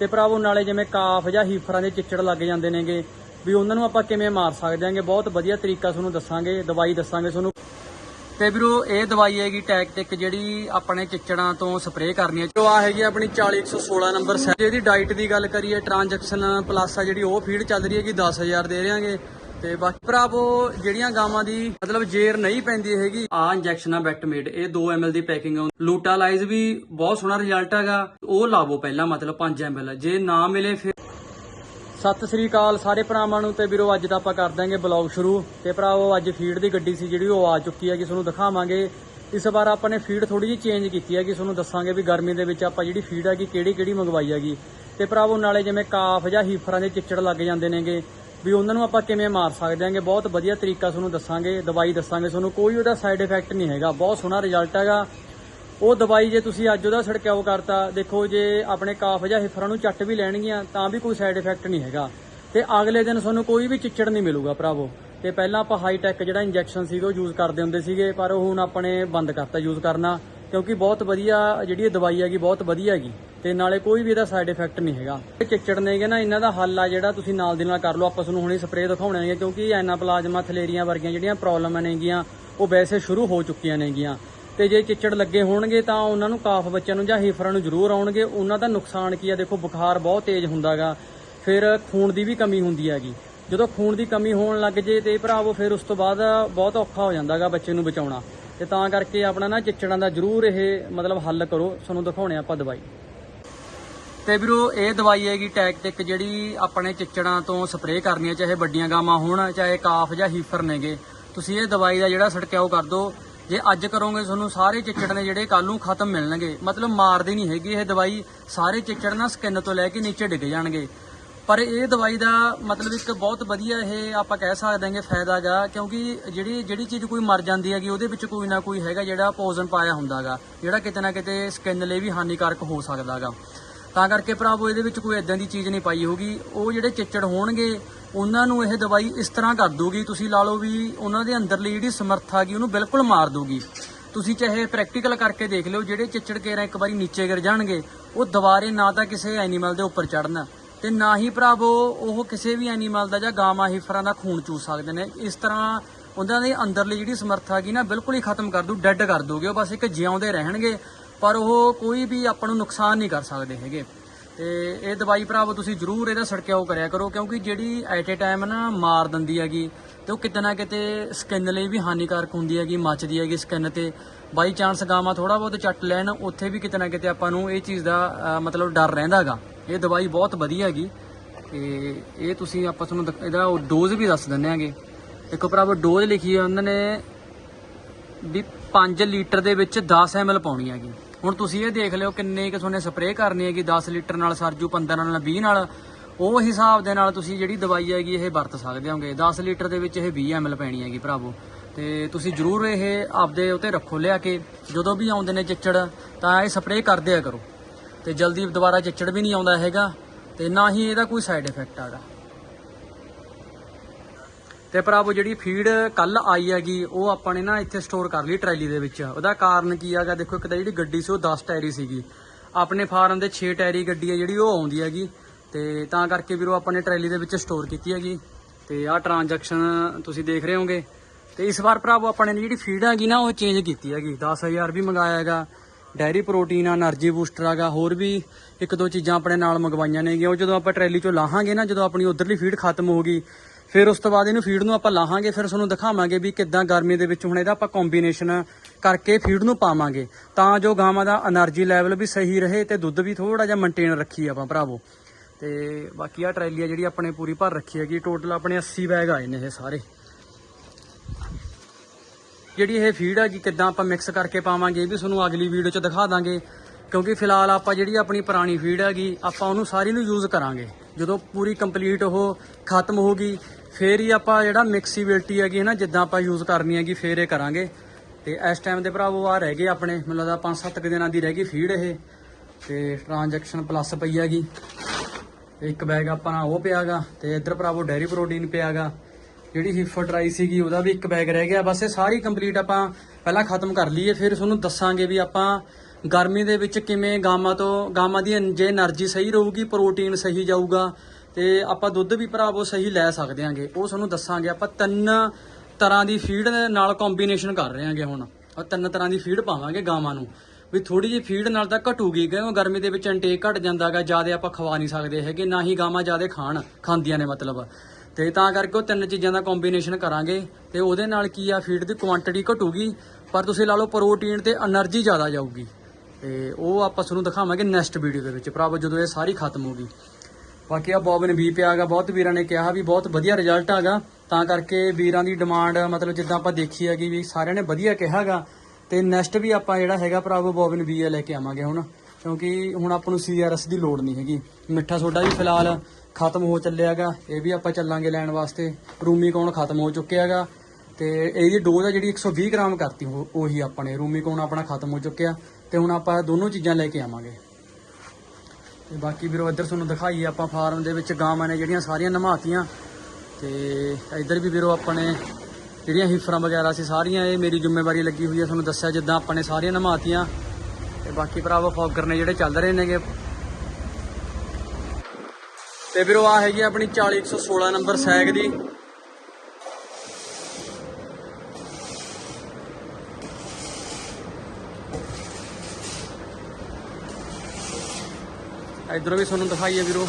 ਤੇ ਭਰਾਵੋ, ਨਾਲੇ ਜਿਵੇਂ ਕਾਫ ਜਾਂ ਹੀਫਰਾਂ ਦੇ ਚਿੱਚੜ ਲੱਗ ਜਾਂਦੇ ਨੇਗੇ, ਵੀ ਉਹਨਾਂ ਨੂੰ ਆਪਾਂ ਕਿਵੇਂ ਮਾਰ ਸਕਦੇ ਆਂਗੇ ਬਹੁਤ ਵਧੀਆ ਤਰੀਕਾ ਤੁਹਾਨੂੰ ਦੱਸਾਂਗੇ, ਦਵਾਈ ਦੱਸਾਂਗੇ ਤੁਹਾਨੂੰ। ਤੇ ਵੀਰੋ, ਇਹ ਦਵਾਈ ਹੈਗੀ ਟੈਕਟਿਕ ਜਿਹੜੀ ਆਪਣੇ ਚਿੱਚੜਾਂ ਤੋਂ ਸਪਰੇਅ ਕਰਨੀ ਹੈ। ਜੋ ਆ ਹੈਗੀ ਆਪਣੀ 40116 ਨੰਬਰ ਸੈਟ। ਇਹਦੀ ਡਾਈਟ ਦੀ ਗੱਲ ਕਰੀਏ, ਟ੍ਰਾਂਜੈਕਸ਼ਨ ਪਲੱਸ ਆ ਜਿਹੜੀ ਉਹ ਫੀਡ ਚੱਲ ਰਹੀ ਹੈਗੀ 10000 ਦੇ ਰਹੇਗੇ ਤੇ ਬਾਕੀ ਭਰਾਵੋ, ਜਿਹੜੀਆਂ ਗਾਵਾਂ ਦੀ ਮਤਲਬ ਜੇਰ ਨਹੀਂ ਪੈਂਦੀ ਹੈਗੀ, ਆ ਇੰਜੈਕਸ਼ਨ ਆ ਬੈਟਮੇਡ ਇਹ 2 ml ਦੀ ਪੈਕਿੰਗ ਆ। ਲੂਟਾਲਾਈਜ਼ ਵੀ ਬਹੁਤ ਸੋਹਣਾ ਰਿਜ਼ਲਟ ਹੈਗਾ। ਉਹ ਲਾਵੋ ਪਹਿਲਾਂ, ਮਤਲਬ 5 ml ਜੇ ਨਾ ਮਿਲੇ ਫਿਰ ਸਤਿ ਸ੍ਰੀ ਅਕਾਲ ਸਾਰੇ ਭਰਾਵਾਂ ਨੂੰ ਤੇ ਵੀਰੋ, ਅੱਜ ਤਾਂ ਆਪਾਂ ਕਰ ਦਾਂਗੇ ਬਲੌਗ ਸ਼ੁਰੂ। ਤੇ ਭਰਾਵੋ, ਅੱਜ ਫੀਡ ਦੀ ਗੱਡੀ ਸੀ ਜਿਹੜੀ, ਉਹ ਆ ਚੁੱਕੀ ਹੈ ਕਿ ਤੁਹਾਨੂੰ ਦਿਖਾਵਾਂਗੇ। ਇਸ ਵਾਰ ਆਪਾਂ ਨੇ ਫੀਡ ਥੋੜੀ ਜਿਹੀ ਚੇਂਜ ਕੀਤੀ ਹੈ ਕਿ ਤੁਹਾਨੂੰ ਦੱਸਾਂਗੇ ਵੀ ਗਰਮੀ ਦੇ ਵਿੱਚ ਆਪਾਂ ਜਿਹੜੀ ਫੀਡ ਹੈਗੀ ਕਿਹੜੀ ਕਿਹੜੀ ਮੰਗਵਾਈ ਹੈਗੀ। ਤੇ ਭਰਾਵੋ, ਨਾਲੇ ਜਿਵੇਂ ਕਾਫ ਜਾਂ ਹੀਫਰਾਂ ਦੇ ਚਿੱਚੜ ਲੱਗ ਜਾਂਦੇ ਨੇਗੇ ਵੀ ਉਹਨਾਂ ਨੂੰ ਆਪਾਂ ਕਿਵੇਂ ਮਾਰ ਸਕਦੇ ਆਂਗੇ ਬਹੁਤ ਵਧੀਆ ਤਰੀਕਾ ਤੁਹਾਨੂੰ ਦੱਸਾਂਗੇ, ਦਵਾਈ ਦੱਸਾਂਗੇ ਤੁਹਾਨੂੰ, ਕੋਈ ਉਹਦਾ ਸਾਈਡ ਇਫੈਕਟ ਨਹੀਂ ਹੈਗਾ, ਬਹੁਤ ਸੋਹਣਾ ਰਿਜ਼ਲਟ ਹੈਗਾ। ਉਹ ਦਵਾਈ ਜੇ ਤੁਸੀਂ ਅੱਜ ਉਹਦਾ ਛੜਕਾਓ ਕਰਤਾ, ਦੇਖੋ ਜੇ ਆਪਣੇ ਕਾਫ ਜਾਂ ਹਿਫਰਾਂ ਨੂੰ ਚੱਟ ਵੀ ਲੈਣਗੀਆਂ, ਤਾਂ ਵੀ ਕੋਈ ਸਾਈਡ ਇਫੈਕਟ ਨਹੀਂ ਹੈਗਾ। ਤੇ ਅਗਲੇ ਦਿਨ ਤੁਹਾਨੂੰ ਕੋਈ ਵੀ ਚਿੱਚੜ ਨਹੀਂ ਮਿਲੂਗਾ ਭਰਾਵੋ। ਤੇ ਪਹਿਲਾਂ ਆਪਾਂ ਹਾਈ ਟੈਕ ਜਿਹੜਾ ਇੰਜੈਕਸ਼ਨ ਸੀਗਾ ਉਹ ਯੂਜ਼ ਕਰਦੇ ਹੁੰਦੇ ਸੀਗੇ, ਪਰ ਉਹ ਹੁਣ ਆਪਣੇ ਬੰਦ ਕਰਤਾ ਯੂਜ਼ ਕਰਨਾ। ਕਿਉਂਕਿ ਬਹੁਤ ਵਧੀਆ ਜਿਹੜੀ ਇਹ ਦਵਾਈ ਹੈਗੀ, ਬਹੁਤ ਵਧੀਆ ਹੈਗੀ। ਤੇ ਨਾਲੇ ਕੋਈ ਵੀ ਇਹਦਾ ਸਾਈਡ ਇਫੈਕਟ ਨਹੀਂ ਹੈਗਾ। ਇਹ ਚਿੱਚੜ ਨੇਗੇ ਨਾ, ਇਹਨਾਂ ਦਾ ਹੱਲ ਆ ਜਿਹੜਾ ਤੁਸੀਂ ਨਾਲ ਦੀ ਨਾਲ ਕਰ ਲਓ, ਆਪਾਂ ਤੁਹਾਨੂੰ ਹੁਣੇ ਸਪਰੇਅ ਦਿਖਾਉਣੇ ਨੇ, ਕਿਉਂਕਿ ਐਨਾ ਪਲਾਜ਼ਮਾ ਥਲੇਰੀਆਂ ਵਰਗੀਆਂ ਜਿਹੜੀਆਂ ਪ੍ਰੋਬਲਮਾਂ ਨੇਗੀਆਂ, ਉਹ ਵੈਸੇ ਸ਼ੁਰੂ ਹੋ ਚੁੱਕੀਆਂ ਨੇਗੀਆਂ। ਤੇ ਜੇ ਚਿੱਚੜ ਲੱਗੇ ਹੋਣਗੇ ਤਾਂ ਉਹਨਾਂ ਨੂੰ ਕਾਫ ਬੱਚਿਆਂ ਨੂੰ ਜਾਂ ਹੀਫਰਾਂ ਨੂੰ ਜ਼ਰੂਰ ਆਉਣਗੇ। ਉਹਨਾਂ ਦਾ ਨੁਕਸਾਨ ਕੀ ਆ, ਦੇਖੋ, ਬੁਖਾਰ ਬਹੁਤ ਤੇਜ਼ ਹੁੰਦਾਗਾ। ਫਿਰ ਖੂਨ ਦੀ ਵੀ ਕਮੀ ਹੁੰਦੀ ਹੈਗੀ। ਜਦੋਂ ਖੂਨ ਦੀ ਕਮੀ ਹੋਣ ਲੱਗ ਜੇ ਤੇ ਭਰਾਵੋ ਫਿਰ ਉਸ ਤੋਂ ਬਾਅਦ ਬਹੁਤ ਔਖਾ ਹੋ ਜਾਂਦਾਗਾ ਬੱਚੇ ਨੂੰ ਬਚਾਉਣਾ। ਤੇ ਤਾਂ ਕਰਕੇ ਆਪਣਾ ਨਾ ਚਿੱਚੜਾਂ ਦਾ ਜ਼ਰੂਰ ਇਹ ਮਤਲਬ ਹੱਲ ਕਰੋ। ਤੁਹਾਨੂੰ ਦਿਖਾਉਣੇ ਆਪਾਂ ਦਵਾਈ। ਤੇ ਵੀਰੋ, ਇਹ ਦਵਾਈ ਹੈਗੀ ਟੈਕਟਿਕ ਜਿਹੜੀ ਆਪਣੇ ਚਿੱਚੜਾਂ ਤੋਂ ਸਪਰੇਅ ਕਰਨੀ ਹੈ ਚਾਹੇ ਵੱਡੀਆਂ ਗਾਵਾਂ ਹੋਣ, ਚਾਹੇ ਕਾਫ ਜਾਂ ਹੀਫਰ ਨੇਗੇ। ਤੁਸੀਂ ਇਹ ਦਵਾਈ ਦਾ ਜਿਹੜਾ ਛੜਕਾਓ ਕਰ ਦਿਓ। ਜੇ ਅੱਜ ਕਰੋਗੇ, ਤੁਹਾਨੂੰ ਸਾਰੇ ਚਿੱਚੜ ਨੇ ਜਿਹੜੇ ਕੱਲ ਨੂੰ ਖਤਮ ਮਿਲਣਗੇ। ਮਤਲਬ ਮਾਰਦੀ ਨਹੀਂ ਹੈਗੀ ਇਹ ਦਵਾਈ। ਸਾਰੇ ਚਿੱਚੜ ਨਾ ਸਕਿਨ ਤੋਂ ਲੈ ਕੇ ਨੀਚੇ ਡਿੱਗ ਜਾਣਗੇ। ਪਰ ਇਹ ਦਵਾਈ ਦਾ ਮਤਲਬ ਇੱਕ ਬਹੁਤ ਵਧੀਆ ਇਹ ਆਪਾਂ ਕਹਿ ਸਕਦੇ ਹਾਂਗੇ ਫਾਇਦਾ ਗਾ, ਕਿਉਂਕਿ ਜਿਹੜੀ ਜਿਹੜੀ ਚੀਜ਼ ਕੋਈ ਮਰ ਜਾਂਦੀ ਹੈਗੀ, ਉਹਦੇ ਵਿੱਚ ਕੋਈ ਨਾ ਕੋਈ ਹੈਗਾ ਜਿਹੜਾ ਪੋਇਜ਼ਨ ਪਾਇਆ ਹੁੰਦਾਗਾ ਜਿਹੜਾ ਕਿਤੇ ਨਾ ਕਿਤੇ ਸਕਿਨ ਲਈ ਵੀ ਹਾਨੀਕਾਰਕ ਹੋ ਸਕਦਾਗਾ ਤਾਂ ਕਰਕੇ ਭਰਾਵੋ, ਇਹਦੇ ਵਿੱਚ ਕੋਈ ਇਦਾਂ ਦੀ ਚੀਜ਼ ਨਹੀਂ ਪਾਈ ਹੋਗੀ ਉਹ ਜਿਹੜੇ ਚਿੱਚੜ ਹੋਣਗੇ, ਉਹਨਾਂ ਨੂੰ ਇਹ ਦਵਾਈ ਇਸ ਤਰ੍ਹਾਂ ਕਰ ਦੂਗੀ ਤੁਸੀਂ ਲਾ ਲਓ ਵੀ ਉਹਨਾਂ ਦੇ ਅੰਦਰਲੀ ਜਿਹੜੀ ਸਮਰੱਥਾ ਗਈ ਉਹਨੂੰ ਬਿਲਕੁਲ ਮਾਰ ਦੂਗੀ ਤੁਸੀਂ ਚਾਹੇ ਪ੍ਰੈਕਟੀਕਲ ਕਰਕੇ ਦੇਖ ਲਿਓ, ਜਿਹੜੇ ਚਿੱਚੜ ਕੇਰਾ ਇੱਕ ਵਾਰੀ ਨੀਚੇ ਗਿਰ ਜਾਣਗੇ, ਉਹ ਦੁਬਾਰੇ ਨਾ ਤਾਂ ਕਿਸੇ ਐਨੀਮਲ ਦੇ ਉੱਪਰ ਚੜਨ ਤੇ ਨਾ ਹੀ ਭਰਾਵੋ, ਉਹ ਕਿਸੇ ਵੀ ਐਨੀਮਲ ਦਾ ਜਾਂ ਗਾਵਾਂ, ਹੀਫਰਾਂ ਦਾ ਖੂਨ ਚੂਸ ਸਕਦੇ ਨੇ। ਇਸ ਤਰ੍ਹਾਂ ਉਹਨਾਂ ਦੇ ਅੰਦਰਲੀ ਜਿਹੜੀ ਸਮਰੱਥਾ ਹੈਗੀ ਨਾ, ਬਿਲਕੁਲ ਹੀ ਖਤਮ ਕਰ ਦੂ ਡੈੱਡ ਕਰ ਦੋਗੇ ਉਹ ਬਸ ਇੱਕ ਜਿਉਂਦੇ ਰਹਿਣਗੇ, ਪਰ ਉਹ ਕੋਈ ਵੀ ਆਪਾਂ ਨੂੰ ਨੁਕਸਾਨ ਨਹੀਂ ਕਰ ਸਕਦੇ ਹੈਗੇ। ਤੇ ਇਹ ਦਵਾਈ ਭਰਾਵੋ, ਤੁਸੀਂ ਜਰੂਰ ਇਹਦਾ ਛੜਕਾਓ ਕਰਿਆ ਕਰੋ, ਕਿਉਂਕਿ ਜਿਹੜੀ ਐਟ ਏ ਟਾਈਮ ਨਾ ਮਾਰ ਦਿੰਦੀ ਹੈਗੀ, ਤੇ ਉਹ ਕਿਤੇ ਨਾ ਕਿਤੇ ਸਕਿਨ ਲਈ ਵੀ ਹਾਨੀਕਾਰਕ ਹੁੰਦੀ ਹੈਗੀ, ਮੱਚਦੀ ਹੈਗੀ ਸਕਿਨ ਤੇ। ਬਾਈ ਚਾਂਸ ਗਾਵਾਂ ਥੋੜਾ ਬਹੁਤ ਚੱਟ ਲੈਣ, ਉੱਥੇ ਵੀ ਕਿਤੇ ਨਾ ਕਿਤੇ ਆਪਾਂ ਨੂੰ ਇਹ ਚੀਜ਼ ਦਾ ਮਤਲਬ ਡਰ ਰਹਿੰਦਾ ਹੈਗਾ। ਇਹ ਦਵਾਈ ਬਹੁਤ ਵਧੀਆ ਹੈਗੀ ਤੇ ਇਹ ਤੁਸੀਂ ਆਪਾਂ ਤੁਹਾਨੂੰ ਦ ਇਹਦਾ ਡੋਜ਼ ਵੀ ਦੱਸ ਦਿੰਦੇ ਆਂਗੇ ਦੇਖੋ ਭਰਾਵੋ ਡੋਜ਼ ਲਿਖੀ ਹੈ, ਉਹਨਾਂ ਨੇ ਵੀ 5 ਲੀਟਰ ਦੇ ਵਿੱਚ 10 ml ਪਾਉਣੀ ਹੈਗੀ। ਹੁਣ ਤੁਸੀਂ ਇਹ ਦੇਖ ਲਿਓ ਕਿੰਨੇ ਕਿ ਤੁਹਾਨੂੰ ਸਪਰੇਅ ਕਰਨੀ ਹੈਗੀ 10 ਲੀਟਰ ਨਾਲ ਸਰਜੂ 15 ਨਾਲ 20 ਨਾਲ। ਉਹ ਹਿਸਾਬ ਦੇ ਨਾਲ ਤੁਸੀਂ ਜਿਹੜੀ ਦਵਾਈ ਹੈਗੀ ਇਹ ਵਰਤ ਸਕਦੇ ਹੋਗੇ। 10 ਲੀਟਰ ਦੇ ਵਿੱਚ ਇਹ 20 ml ਪੈਣੀ ਹੈਗੀ ਭਰਾਵੋ। ਤੇ ਤੁਸੀਂ ਜਰੂਰ ਇਹ ਆਪਦੇ ਉਤੇ ਰੱਖੋ ਲਿਆ ਕੇ। ਜਦੋਂ ਵੀ ਆਉਂਦੇ ਨੇ ਚਿੱਚੜ, ਤਾਂ ਇਹ ਸਪਰੇਅ ਕਰਦੇ ਆ ਕਰੋ। ਤੇ ਜਲਦੀ ਦੁਬਾਰਾ ਚਿੱਚੜ ਵੀ ਨਹੀਂ ਆਉਂਦਾ ਹੈਗਾ ਤੇ ਨਾ ਹੀ ਇਹਦਾ ਕੋਈ ਸਾਈਡ ਇਫੈਕਟ ਆਗਾ ਤੇ ਭਰਾਵੋ, ਜਿਹੜੀ ਫੀਡ ਕੱਲ ਆਈ ਹੈਗੀ, ਉਹ ਆਪਾਂ ਨੇ ਨਾ ਇੱਥੇ ਸਟੋਰ ਕਰ ਲਈ ਟਰੈਲੀ ਦੇ ਵਿੱਚ। ਉਹਦਾ ਕਾਰਨ ਕੀ ਹੈਗਾ ਦੇਖੋ, ਇੱਕ ਤਾਂ ਜਿਹੜੀ ਗੱਡੀ ਸੀ, ਉਹ 10 ਟਾਇਰੀ ਸੀਗੀ। ਆਪਣੇ ਫਾਰਮ ਦੇ 6 ਟਾਇਰੀ ਗੱਡੀ ਹੈ ਜਿਹੜੀ, ਉਹ ਆਉਂਦੀ ਹੈਗੀ। ਤੇ ਤਾਂ ਕਰਕੇ ਵੀਰੋ ਆਪਾਂ ਨੇ ਟਰੈਲੀ ਦੇ ਵਿੱਚ ਸਟੋਰ ਕੀਤੀ ਹੈਗੀ। ਤੇ ਆਹ ਟ੍ਰਾਂਜੈਕਸ਼ਨ ਤੁਸੀਂ ਦੇਖ ਰਹੇ ਹੋਗੇ ਤੇ ਇਸ ਵਾਰ ਭਰਾਵੋ ਆਪਾਂ ਨੇ ਜਿਹੜੀ ਫੀਡ ਹੈਗੀ ਨਾ, ਉਹ ਚੇਂਜ ਕੀਤੀ ਹੈਗੀ। 10000 ਵੀ ਮੰਗਾਇਆ ਹੈਗਾ। ਡੈਰੀ ਪ੍ਰੋਟੀਨ ਆ, એનર્ਜੀ ਬੂਸਟਰ ਆਗਾ ਹੋਰ ਵੀ ਇੱਕ ਦੋ ਚੀਜ਼ਾਂ ਆਪਣੇ ਨਾਲ ਮੰਗਵਾਈਆਂ ਨੇ ਉਹ ਜਦੋਂ ਆਪਾਂ ਟਰੈਲੀ ਚੋਂ ਲਾਹਾਂਗੇ ਨਾ, ਜਦੋਂ ਆਪਣੀ ਉਧਰਲੀ ਫੀਡ ਖਤਮ ਹੋ ਗਈ ਫਿਰ ਉਸ ਤੋਂ ਬਾਅਦ ਇਹਨੂੰ ਫੀਡ ਨੂੰ ਆਪਾਂ ਲਾਹਾਂਗੇ, ਫਿਰ ਤੁਹਾਨੂੰ ਦਿਖਾਵਾਂਗੇ ਵੀ ਕਿੱਦਾਂ ਗਰਮੀ ਦੇ ਵਿੱਚ ਹੁਣ ਇਹਦਾ ਆਪਾਂ ਕੰਬੀਨੇਸ਼ਨ ਕਰਕੇ ਫੀਡ ਨੂੰ ਪਾਵਾਂਗੇ। ਤਾਂ ਜੋ ਗਾਵਾਂ ਦਾ એનર્ਜੀ ਲੈਵਲ ਵੀ ਸਹੀ ਰਹੇ ਤੇ ਦੁੱਧ ਵੀ ਥੋੜਾ ਜਿਹਾ ਮੇਨਟੇਨ ਰੱਖੀ ਆਪਾਂ ਭਰਾਵੋ। ਤੇ ਬਾਕੀ ਆ ਟਰੈਲੀ ਆ ਜਿਹੜੀ ਆਪਣੇ ਪੂਰੀ ਭਰ ਰੱਖੀ ਹੈਗੀ ਟੋਟਲ ਆਪਣੇ 80 ਬੈਗ ਆਏ ਨੇ ਇਹ ਸਾਰੇ। ਜਿਹੜੀ ਇਹ ਫੀਡ ਆ ਜੀ, ਕਿੱਦਾਂ ਆਪਾਂ ਮਿਕਸ ਕਰਕੇ ਪਾਵਾਂਗੇ, ਇਹ ਵੀ ਤੁਹਾਨੂੰ ਅਗਲੀ ਵੀਡੀਓ 'ਚ ਦਿਖਾ ਦਾਂਗੇ। ਕਿਉਂਕਿ ਫਿਲਹਾਲ ਆਪਾਂ ਜਿਹੜੀ ਆਪਣੀ ਪੁਰਾਣੀ ਫੀਡ ਹੈਗੀ, ਆਪਾਂ ਉਹਨੂੰ ਸਾਰੀ ਨੂੰ ਯੂਜ਼ ਕਰਾਂਗੇ। ਜਦੋਂ ਪੂਰੀ ਕੰਪਲੀਟ ਉਹ ਖਤਮ ਹੋ ਗਈ ਫੇਰ ਹੀ ਆਪਾਂ ਜਿਹੜਾ ਮਿਕਸੀਬਿਲਟੀ ਹੈਗੀ ਨਾ, ਜਿੱਦਾਂ ਆਪਾਂ ਯੂਜ਼ ਕਰਨੀ ਹੈਗੀ, ਫੇਰ ਇਹ ਕਰਾਂਗੇ। ਤੇ ਇਸ ਟਾਈਮ ਦੇ ਭਰਾਵੋ ਆ ਰਹਿ ਗਏ ਆਪਣੇ, ਮੈਨੂੰ ਲੱਗਦਾ 5-7 ਦਿਨਾਂ ਦੀ ਰਹਿ ਗਈ ਫੀਡ ਇਹ। ਤੇ ਟ੍ਰਾਂਜੈਕਸ਼ਨ ਪਲੱਸ ਪਈ ਹੈਗੀ। ਇੱਕ ਬੈਗ ਆਪਣਾ ਉਹ ਪਿਆਗਾ ਤੇ ਇੱਧਰ ਭਰਾਵੋ ਡੈਰੀ ਪ੍ਰੋਟੀਨ ਪਿਆਗਾ ਜਿਹੜੀ ਹਿਫਰ ਟਰਾਈ ਸੀਗੀ, ਉਹਦਾ ਵੀ ਇੱਕ ਬੈਗ ਰਹਿ ਗਿਆ। ਬਸ ਇਹ ਸਾਰੀ ਕੰਪਲੀਟ ਆਪਾਂ ਪਹਿਲਾਂ ਖਤਮ ਕਰ ਲਈਏ, ਫਿਰ ਤੁਹਾਨੂੰ ਦੱਸਾਂਗੇ ਵੀ ਆਪਾਂ ਗਰਮੀ ਦੇ ਵਿੱਚ ਕਿਵੇਂ ਗਾਮਾ ਤੋਂ, ਗਾਮਾ ਦੀ ਜੇ એનર્ਜੀ ਸਹੀ ਰਹੂਗੀ ਪ੍ਰੋਟੀਨ ਸਹੀ ਜਾਊਗਾ, ਤੇ ਆਪਾਂ ਦੁੱਧ ਵੀ ਭਰਾਵੋ ਸਹੀ ਲੈ ਸਕਦੇ ਆਂਗੇ। ਉਹ ਤੁਹਾਨੂੰ ਦੱਸਾਂਗੇ, ਆਪਾਂ ਤਿੰਨ ਤਰ੍ਹਾਂ ਦੀ ਫੀਡ ਨਾਲ ਕੰਬੀਨੇਸ਼ਨ ਕਰ ਰਹੇ ਆਂਗੇ ਹੁਣ। ਔਰ ਤਿੰਨ ਤਰ੍ਹਾਂ ਦੀ ਫੀਡ ਪਾਵਾਂਗੇ ਗਾਵਾਂ ਨੂੰ। ਵੀ ਥੋੜੀ ਜਿਹੀ ਫੀਡ ਨਾਲ ਤਾਂ ਘਟੂਗੀ, ਕਿਉਂਕਿ ਗਰਮੀ ਦੇ ਵਿੱਚ ਇਨਟੇਕ ਘਟ ਜਾਂਦਾਗਾ, ਜ਼ਿਆਦਾ ਆਪਾਂ ਖਵਾ ਨਹੀਂ ਸਕਦੇ ਹੈਗੇ, ਨਾ ਹੀ ਗਾਵਾਂ ਜ਼ਿਆਦਾ ਖਾਣ, ਖਾਂਦੀਆਂ ਨੇ ਮਤਲਬ। ਤੇ ਤਾਂ ਕਰਕੇ ਉਹ ਤਿੰਨ ਚੀਜ਼ਾਂ ਦਾ ਕੰਬੀਨੇਸ਼ਨ ਕਰਾਂਗੇ। ਤੇ ਉਹਦੇ ਨਾਲ ਕੀ ਆ ਫੀਡ ਦੀ ਕੁਆਂਟੀਟੀ ਘਟੂਗੀ, ਪਰ ਤੁਸੀਂ ਲਾ ਲਓ ਪ੍ਰੋਟੀਨ ਤੇ એનર્ਜੀ ਜ਼ਿਆਦਾ ਜਾਊਗੀ। ਤੇ ਉਹ ਆਪਾਂ ਤੁਹਾਨੂੰ ਦਿਖਾਵਾਂਗੇ ਨੈਕਸਟ ਵੀਡੀਓ ਦੇ ਵਿੱਚ। ਭਰਾਵੋ, ਜਦੋਂ ਇਹ ਸਾਰੀ ਖਤਮ ਹੋ ਗਈ। ਬਾਕੀ ਆ ਬੋਬਨ ਵੀ ਪਿਆ ਪਿਆਗਾ ਬਹੁਤ ਵੀਰਾਂ ਨੇ ਕਿਹਾ ਵੀ ਬਹੁਤ ਵਧੀਆ ਰਿਜ਼ਲਟ ਆਗਾ ਤਾਂ ਕਰਕੇ ਵੀਰਾਂ ਦੀ ਡਿਮਾਂਡ ਮਤਲਬ ਜਿੱਦਾਂ ਆਪਾਂ ਦੇਖੀ ਹੈਗੀ ਵੀ ਸਾਰਿਆਂ ਨੇ ਵਧੀਆ ਕਿਹਾਗਾ ਤੇ ਨੈਕਸਟ ਵੀ ਆਪਾਂ ਜਿਹੜਾ ਹੈਗਾ ਭਰਾਵੋ, ਬੋਬਨ ਵੀ ਲੈ ਕੇ ਆਵਾਂਗੇ ਹੁਣ। ਕਿਉਂਕਿ ਹੁਣ ਆਪਾਂ ਨੂੰ ਸੀਆਰਐਸ ਦੀ ਲੋੜ ਨਹੀਂ ਹੈਗੀ। ਮਿੱਠਾ ਸੋਡਾ ਵੀ ਫਿਲਹਾਲ ਖਤਮ ਹੋ ਚੱਲਿਆਗਾ। ਇਹ ਵੀ ਆਪਾਂ ਚੱਲਾਂਗੇ ਲੈਣ ਵਾਸਤੇ। ਰੂਮੀ ਖਤਮ ਹੋ ਚੁੱਕਿਆ ਚੁੱਕਿਆਗਾ। ਤੇ ਇਹਦੀ ਡੋਜ਼ ਆ ਜਿਹੜੀ 120 ਗ੍ਰਾਮ ਕਰਤੀ, ਉਹ- ਉਹੀ ਆਪਾਂ ਨੇ ਰੂਮੀ ਆਪਣਾ ਖਤਮ ਹੋ ਚੁੱਕਿਆ। ਤੇ ਹੁਣ ਆਪਾਂ ਦੋਨੋਂ ਚੀਜ਼ਾਂ ਲੈ ਕੇ ਆਵਾਂਗੇ। ਤੇ ਬਾਕੀ ਵੀਰੋ, ਇੱਧਰ ਤੁਹਾਨੂੰ ਦਿਖਾਈਏ ਆਪਾਂ ਫਾਰਮ ਦੇ ਵਿੱਚ ਗਾਵਾਂ ਨੇ ਜਿਹੜੀਆਂ ਸਾਰੀਆਂ ਨਮਾਤੀਆਂ। ਤੇ ਇੱਧਰ ਵੀ ਵੀਰੋ ਆਪਾਂ ਨੇ ਜਿਹੜੀਆਂ ਹਿਫਰਾਂ ਵਗੈਰਾ ਸੀ, ਸਾਰੀਆਂ ਇਹ ਮੇਰੀ ਜ਼ਿੰਮੇਵਾਰੀ ਲੱਗੀ ਹੋਈ ਹੈ ਤੁਹਾਨੂੰ ਦੱਸਿਆ ਜਿੱਦਾਂ ਆਪਾਂ ਨੇ ਸਾਰੀਆਂ ਨਮਾਤੀਆਂ। ਤੇ ਬਾਕੀ ਭਰਾਵੋ, ਫੌਗਰ ਨੇ ਜਿਹੜੇ ਚੱਲ ਰਹੇ ਨੇਗੇ। ਤੇ ਵੀਰੋ ਆ ਹੈਗੀ ਆਪਣੀ 40116 ਨੰਬਰ ਸੈਗ ਦੀ। ਇਧਰੋਂ ਵੀ ਤੁਹਾਨੂੰ ਦਿਖਾਈਏ ਵੀਰੋ।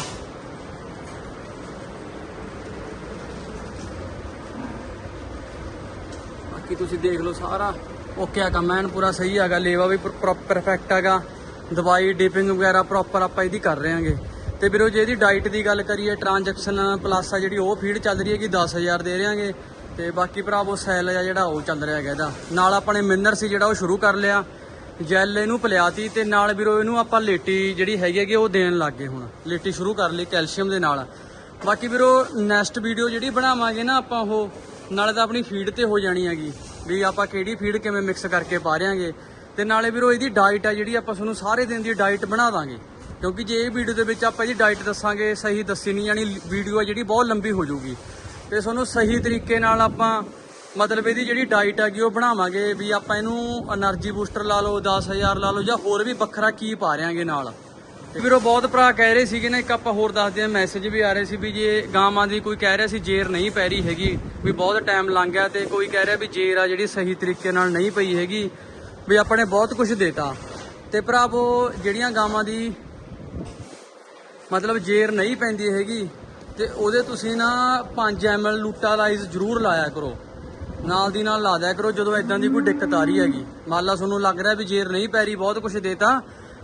ਬਾਕੀ ਤੁਸੀਂ ਦੇਖ ਲਓ ਸਾਰਾ। ਓਕੇ ਆ ਕੰਮ ਐਨ ਪੂਰਾ ਸਹੀ ਹੈਗਾ ਲੇਵਾ ਵੀ ਪ੍ਰੋਪਰ ਪਰਫੈਕਟ ਹੈਗਾ ਦਵਾਈ, ਡਿਪਿੰਗ ਵਗੈਰਾ ਪ੍ਰੋਪਰ ਆਪਾਂ ਇਹਦੀ ਕਰ ਰਹੇ ਹਾਂਗੇ ਤੇ ਵੀਰੋ, ਜੇ ਇਹਦੀ ਡਾਈਟ ਦੀ ਗੱਲ ਕਰੀਏ ਟ੍ਰਾਂਜੈਕਸ਼ਨ ਪਲੱਸ ਆ ਜਿਹੜੀ, ਉਹ ਫੀਡ ਚੱਲ ਰਹੀ ਹੈਗੀ 10000 ਦੇ ਰਹੇ ਹਾਂਗੇ ਤੇ ਬਾਕੀ ਭਰਾਵੋ ਸੈਲ ਆ ਜਿਹੜਾ, ਉਹ ਚੱਲ ਰਿਹਾ ਹੈਗਾ ਇਹਦਾ। ਨਾਲ ਆਪਣੇ ਮਿਨਰ ਸੀ ਜਿਹੜਾ, ਉਹ ਸ਼ੁਰੂ ਕਰ ਲਿਆ। ਜੈਲ ਇਹਨੂੰ ਪਲਿਆਤੀ ਤੇ ਨਾਲ ਵੀਰੋ, ਇਹਨੂੰ ਆਪਾਂ ਲੇਟੀ ਜਿਹੜੀ ਹੈਗੀ ਹੈਗੀ, ਉਹ ਦੇਣ ਲੱਗ ਗਏ ਹੁਣ। ਲੇਟੀ ਸ਼ੁਰੂ ਕਰ ਲਈ ਕੈਲਸ਼ੀਅਮ ਦੇ ਨਾਲ। ਬਾਕੀ ਵੀਰੋ ਨੈਕਸਟ ਵੀਡੀਓ ਜਿਹੜੀ ਬਣਾਵਾਂਗੇ ਨਾ ਆਪਾਂ ਉਹ, ਨਾਲੇ ਤਾਂ ਆਪਣੀ ਫੀਡ ਤੇ ਹੋ ਜਾਣੀ ਹੈਗੀ। ਵੀ ਆਪਾਂ ਕਿਹੜੀ ਫੀਡ ਕਿਵੇਂ ਮਿਕਸ ਕਰਕੇ ਪਾ ਰਿਆਂਗੇ ਤੇ ਨਾਲੇ ਵੀਰੋ, ਇਹਦੀ ਡਾਈਟ ਆ ਜਿਹੜੀ, ਆਪਾਂ ਤੁਹਾਨੂੰ ਸਾਰੇ ਦਿਨ ਦੀ ਡਾਈਟ ਬਣਾ ਦਾਂਗੇ। ਕਿਉਂਕਿ ਜੇ ਇਹ ਵੀਡੀਓ ਦੇ ਵਿੱਚ ਆਪਾਂ ਜੀ ਡਾਈਟ ਦੱਸਾਂਗੇ, ਸਹੀ ਦੱਸੀ ਨਹੀਂ ਜਾਣੀ ਵੀਡੀਓ ਆ ਜਿਹੜੀ ਬਹੁਤ ਲੰਬੀ ਹੋ ਜਾਊਗੀ। ਤੇ ਤੁਹਾਨੂੰ ਸਹੀ ਤਰੀਕੇ ਨਾਲ ਆਪਾਂ ਮਤਲਬ ਇਹਦੀ ਜਿਹੜੀ ਡਾਈਟ ਹੈਗੀ ਉਹ ਬਣਾਵਾਂਗੇ ਵੀ ਆਪਾਂ ਇਹਨੂੰ એનર્ਜੀ ਬੂਸਟਰ ਲਾ ਲਓ 10000 ਲਾ ਲਓ ਜਾਂ ਹੋਰ ਵੀ ਵੱਖਰਾ ਕੀ ਪਾ ਰਿਆਂਗੇ ਨਾਲ। ਵੀਰੋ, ਬਹੁਤ ਭਰਾ ਕਹਿ ਰਹੇ ਸੀਗੇ ਨਾ, ਇੱਕ ਆਪਾਂ ਹੋਰ ਦੱਸਦੇ ਆ ਮੈਸੇਜ ਵੀ ਆ ਰਹੇ ਸੀ ਵੀ ਜੇ ਗਾਵਾਂ ਦੀ ਕੋਈ ਕਹਿ ਰਿਹਾ ਸੀ ਜੇਰ ਨਹੀਂ ਪੈ ਰਹੀ ਹੈਗੀ, ਵੀ ਬਹੁਤ ਟਾਈਮ ਲੰਘ ਗਿਆ ਤੇ ਕੋਈ ਕਹਿ ਰਿਹਾ ਵੀ ਜੇਰ ਆ ਜਿਹੜੀ ਸਹੀ ਤਰੀਕੇ ਨਾਲ ਨਹੀਂ ਪਈ ਹੈਗੀ, ਵੀ ਆਪਾਂ ਨੇ ਬਹੁਤ ਕੁਝ ਦੇਤਾ। ਤੇ ਭਰਾਵੋ, ਜਿਹੜੀਆਂ ਗਾਵਾਂ ਦੀ ਮਤਲਬ ਜੇਰ ਨਹੀਂ ਪੈਂਦੀ ਹੈਗੀ ਤੇ ਉਹਦੇ ਤੁਸੀਂ ਨਾ 5 ml ਲੂਟਾਲਾਈਜ਼ ਜ਼ਰੂਰ ਲਾਇਆ ਕਰੋ। ਨਾਲ ਦੀ ਨਾਲ ਲਾ ਦਿਆ ਕਰੋ ਜਦੋਂ ਇਦਾਂ ਦੀ ਕੋਈ ਦਿੱਕਤ ਆ ਰਹੀ ਹੈਗੀ। ਮੰਨ ਲਾ ਤੁਹਾਨੂੰ ਲੱਗ ਰਿਹਾ ਵੀ ਜੇਰ ਨਹੀਂ ਪੈ ਰਹੀ, ਬਹੁਤ ਕੁਝ ਦੇਤਾ,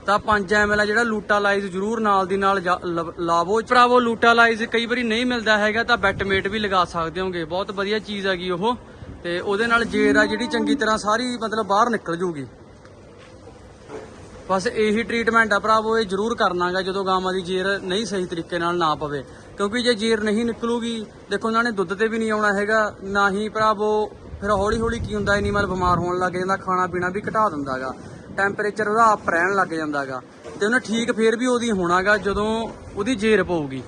ਤਾਂ 5 ml ਆ ਜਿਹੜਾ ਲੂਟਾਲਾਈਜ਼ ਜ਼ਰੂਰ ਨਾਲ ਦੀ ਨਾਲ ਜਾ- ਲਾਵੋ। ਭਰਾਵੋ, ਲੂਟਾਲਾਈਜ਼ ਕਈ ਵਾਰੀ ਨਹੀਂ ਮਿਲਦਾ ਹੈਗਾ, ਤਾਂ ਬੈਟਮੇਟ ਵੀ ਲਗਾ ਸਕਦੇ ਹੋਗੇ। ਬਹੁਤ ਵਧੀਆ ਚੀਜ਼ ਹੈਗੀ ਉਹ। ਤੇ ਉਹਦੇ ਨਾਲ ਜੇਰ ਆ ਜਿਹੜੀ ਚੰਗੀ ਤਰ੍ਹਾਂ ਸਾਰੀ ਮਤਲਬ ਬਾਹਰ ਨਿਕਲ ਜੂਗੀ। ਬਸ ਇਹੀ ਟ੍ਰੀਟਮੈਂਟ ਆ ਭਰਾਵੋ, ਇਹ ਜ਼ਰੂਰ ਕਰਨਾਗਾ ਜਦੋਂ ਗਾਵਾਂ ਦੀ ਜੇਰ ਨਹੀਂ ਸਹੀ ਤਰੀਕੇ ਨਾਲ ਨਾ ਪਵੇ। ਕਿਉਂਕਿ ਜੇ ਜੇਰ ਨਹੀਂ ਨਿਕਲੂਗੀ, ਦੇਖੋ ਉਹਨਾਂ ਨੇ ਦੁੱਧ ਤੇ ਵੀ ਨਹੀਂ ਆਉਣਾ ਹੈਗਾ, ਨਾ ਹੀ ਭਰਾਵੋ, ਫਿਰ ਹੌਲੀ ਹੌਲੀ ਕੀ ਹੁੰਦਾ ਐਨੀਮਲ ਬਿਮਾਰ ਹੋਣ ਲੱਗ ਜਾਂਦਾ ਖਾਣਾ ਪੀਣਾ ਵੀ ਘਟਾ ਦਿੰਦਾਗਾ। ਟੈਂਪਰੇਚਰ ਉਹਦਾ ਅਪ ਰਹਿਣ ਲੱਗ ਜਾਂਦਾਗਾ। ਤੇ ਉਹਨੇ ਠੀਕ ਫੇਰ ਵੀ ਉਹਦੀ ਹੋਣਾਗਾ ਜਦੋਂ ਉਹਦੀ ਜੇਰ ਪਊਗੀ।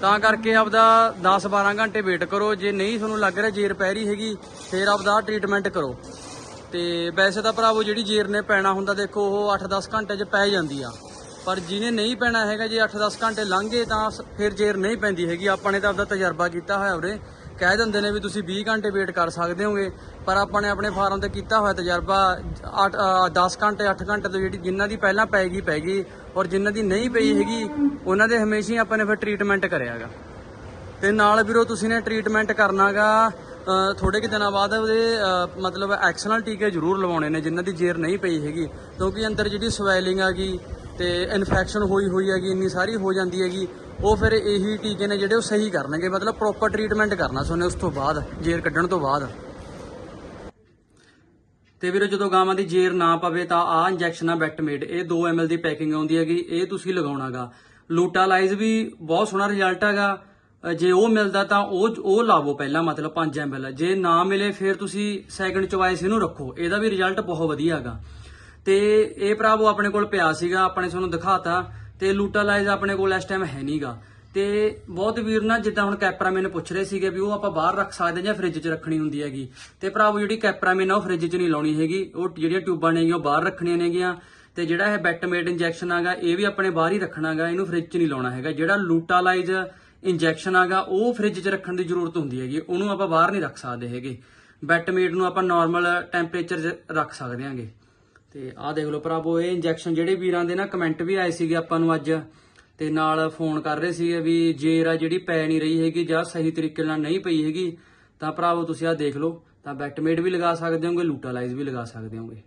ਤਾਂ ਕਰਕੇ ਆਪਦਾ 10-12 ਘੰਟੇ ਵੇਟ ਕਰੋ, ਜੇ ਨਹੀਂ ਤੁਹਾਨੂੰ ਲੱਗ ਰਿਹਾ ਜੇਰ ਪੈ ਰਹੀ ਹੈਗੀ, ਫੇਰ ਆਪਦਾ ਟ੍ਰੀਟਮੈਂਟ ਕਰੋ। ਤੇ ਵੈਸੇ ਤਾਂ ਭਰਾਵੋ ਜਿਹੜੀ ਜੇਰ ਨੇ ਪੈਣਾ ਹੁੰਦਾ ਦੇਖੋ ਉਹ 8-10 ਘੰਟੇ 'ਚ ਪੈ ਜਾਂਦੀ ਆ। ਪਰ ਜਿਹਨੇ ਨਹੀਂ ਪੈਣਾ ਹੈਗਾ, ਜੇ 8-10 ਘੰਟੇ ਲੰਘੇ ਤਾਂ ਫਿਰ ਜੇਰ ਨਹੀਂ ਪੈਂਦੀ ਹੈਗੀ। ਆਪਾਂ ਨੇ ਤਾਂ ਆਪਦਾ ਤਜਰਬਾ ਕੀਤਾ ਹੋਇਆ ਉਰੇ। ਕਹਿ ਦਿੰਦੇ ਨੇ ਵੀ ਤੁਸੀਂ 20 ਘੰਟੇ ਵੇਟ ਕਰ ਸਕਦੇ ਹੋਗੇ, ਪਰ ਆਪਾਂ ਨੇ ਆਪਣੇ ਫਾਰਮ ਤੇ ਕੀਤਾ ਹੋਇਆ ਤਜਰਬਾ 8 10 ਘੰਟੇ 8 ਘੰਟੇ ਤੋਂ ਜਿਹੜੀ ਜਿਨ੍ਹਾਂ ਦੀ ਪਹਿਲਾਂ ਪੈ ਗਈ ਪੈ ਗਈ ਔਰ ਜਿਨ੍ਹਾਂ ਦੀ ਨਹੀਂ ਪਈ ਹੈਗੀ, ਉਹਨਾਂ ਦੇ ਹਮੇਸ਼ਾ ਹੀ ਆਪਾਂ ਨੇ ਫਿਰ ਟ੍ਰੀਟਮੈਂਟ ਕਰਿਆਗਾ। ਤੇ ਨਾਲ ਵੀਰੋ, ਤੁਸੀਂ ਨੇ ਟ੍ਰੀਟਮੈਂਟ ਕਰਨਾਗਾ ਥੋੜੇ ਕਿ ਦਿਨਾਂ ਬਾਅਦ ਉਹਦੇ ਮਤਲਬ ਐਕਸ਼ਨਲ ਟੀਕੇ ਜ਼ਰੂਰ ਲਵਾਉਣੇ ਨੇ, ਜਿਨ੍ਹਾਂ ਦੀ ਜੇਰ ਨਹੀਂ ਪਈ ਹੈਗੀ। ਕਿਉਂਕਿ ਅੰਦਰ ਜਿਹੜੀ ਸਵੈਲਿੰਗ ਹੈਗੀ ਤੇ ਇਨਫੈਕਸ਼ਨ ਹੋਈ ਹੋਈ ਹੈਗੀ, ਇੰਨੀ ਸਾਰੀ ਹੋ ਜਾਂਦੀ ਹੈਗੀ, ਉਹ ਫਿਰ ਇਹੀ ਟੀਕੇ ਨੇ ਜਿਹੜੇ ਉਹ ਸਹੀ ਕਰਨਗੇ। ਮਤਲਬ ਪ੍ਰੋਪਰ ਟ੍ਰੀਟਮੈਂਟ ਕਰਨਾ ਸੋਨੇ ਉਸ ਤੋਂ ਬਾਅਦ, ਜੇਰ ਕੱਢਣ ਤੋਂ ਬਾਅਦ। ਤੇ ਵੀਰੋ, ਜਦੋਂ ਗਾਵਾਂ ਦੀ ਜੇਰ ਨਾ ਪਵੇ ਤਾਂ ਆਹ ਇੰਜੈਕਸ਼ਨ ਆ ਬੈਟਮੇਡ ਇਹ 2 ml ਦੀ ਪੈਕਿੰਗ ਆਉਂਦੀ ਹੈਗੀ, ਇਹ ਤੁਸੀਂ ਲਗਾਉਣਾਗਾ। ਲੂਟਾਲਾਈਜ਼ ਵੀ ਬਹੁਤ ਸੋਹਣਾ ਰਿਜ਼ਲਟ ਹੈਗਾ। ਜੇ ਉਹ ਮਿਲਦਾ ਤਾਂ ਉਹ ਉਹ ਲਾਵੋ ਪਹਿਲਾਂ, ਮਤਲਬ 5 ml ਜੇ ਨਾ ਮਿਲੇ, ਫਿਰ ਤੁਸੀਂ ਸੈਕੰਡ ਚੁਆਇਸ ਇਹਨੂੰ ਰੱਖੋ। ਇਹਦਾ ਵੀ ਰਿਜ਼ਲਟ ਬਹੁਤ ਵਧੀਆ ਹੈਗਾ। ਤੇ ਇਹ ਭਰਾਵੋ ਆਪਣੇ ਕੋਲ ਪਿਆ ਸੀਗਾ, ਆਪਣੇ ਤੁਹਾਨੂੰ ਦਿਖਾਤਾ। ਤੇ ਲੂਟਾਲਾਈਜ਼ ਆਪਣੇ ਕੋਲ ਇਸ ਟਾਈਮ ਹੈ ਨਹੀਂਗਾ ਤੇ ਬਹੁਤ ਵੀਰ ਨਾ, ਜਿੱਦਾਂ ਹੁਣ ਕੈਪਰਾਮਿਨ ਪੁੱਛ ਰਹੇ ਸੀਗੇ ਵੀ ਉਹ ਆਪਾਂ ਬਾਹਰ ਰੱਖ ਸਕਦੇ ਜਾਂ ਫ੍ਰਿਜ 'ਚ ਰੱਖਣੀ ਹੁੰਦੀ ਹੈਗੀ। ਤੇ ਭਰਾਵੋ ਜਿਹੜੀ ਕੈਪਰਾਮਿਨ ਆ, ਉਹ ਫ੍ਰਿਜ 'ਚ ਨਹੀਂ ਲਾਉਣੀ ਹੈਗੀ। ਉਹ ਜਿਹੜੀਆਂ ਟਿਊਬਾਂ ਨੇਗੀਆਂ ਉਹ ਬਾਹਰ ਰੱਖਣੀਆਂ ਨੇਗੀਆਂ। ਤੇ ਜਿਹੜਾ ਇਹ ਬੈਟਮੇਟ ਇੰਜੈਕਸ਼ਨ ਆਗਾ ਇਹ ਵੀ ਆਪਣੇ ਬਾਹਰ ਹੀ ਰੱਖਣਾਗਾ। ਇਹਨੂੰ ਫ੍ਰਿਜ 'ਚ ਨਹੀਂ ਲਾਉਣਾ ਹੈਗਾ। ਜਿਹੜਾ ਲੂਟਾਲਾਈਜ਼ ਇੰਜੈਕਸ਼ਨ ਆਗਾ ਉਹ ਫ੍ਰਿਜ 'ਚ ਰੱਖਣ ਦੀ ਜ਼ਰੂਰਤ ਹੁੰਦੀ ਹੈਗੀ, ਉਹਨੂੰ ਆਪਾਂ ਬਾਹਰ ਨਹੀਂ ਰੱਖ ਸਕਦੇ ਹੈਗੇ। ਬੈਟਮੇਟ ਨੂੰ ਆਪਾਂ ਨਾਰਮਲ ਟੈਂਪਰੇਚਰ 'ਚ ਰੱਖ ਸਕਦੇ ਹਾਂਗੇ। ਤੇ ਆਹ ਦੇਖ ਲਓ ਭਰਾਵੋ, ਇਹ ਇੰਜੈਕਸ਼ਨ ਜਿਹੜੇ ਵੀਰਾਂ ਦੇ ਨਾ ਕਮੈਂਟ ਵੀ ਆਏ ਸੀਗੇ ਆਪਾਂ ਨੂੰ ਅੱਜ। ਤੇ ਨਾਲ ਫੋਨ ਕਰ ਰਹੇ ਸੀਗੇ ਵੀ ਜੇਰ ਆ ਜਿਹੜੀ ਪੈ ਨਹੀਂ ਰਹੀ ਹੈਗੀ ਜਾਂ ਸਹੀ ਤਰੀਕੇ ਨਾਲ ਨਹੀਂ ਪਈ ਹੈਗੀ, ਤਾਂ ਭਰਾਵੋ ਤੁਸੀਂ ਆਹ ਦੇਖ ਲਓ, ਤਾਂ ਬੈਟਮੇਟ ਵੀ ਲਗਾ ਸਕਦੇ ਹੋਗੇ, ਲੂਟਾਲਾਈਜ਼ ਵੀ ਲਗਾ ਸਕਦੇ ਹੋਗੇ।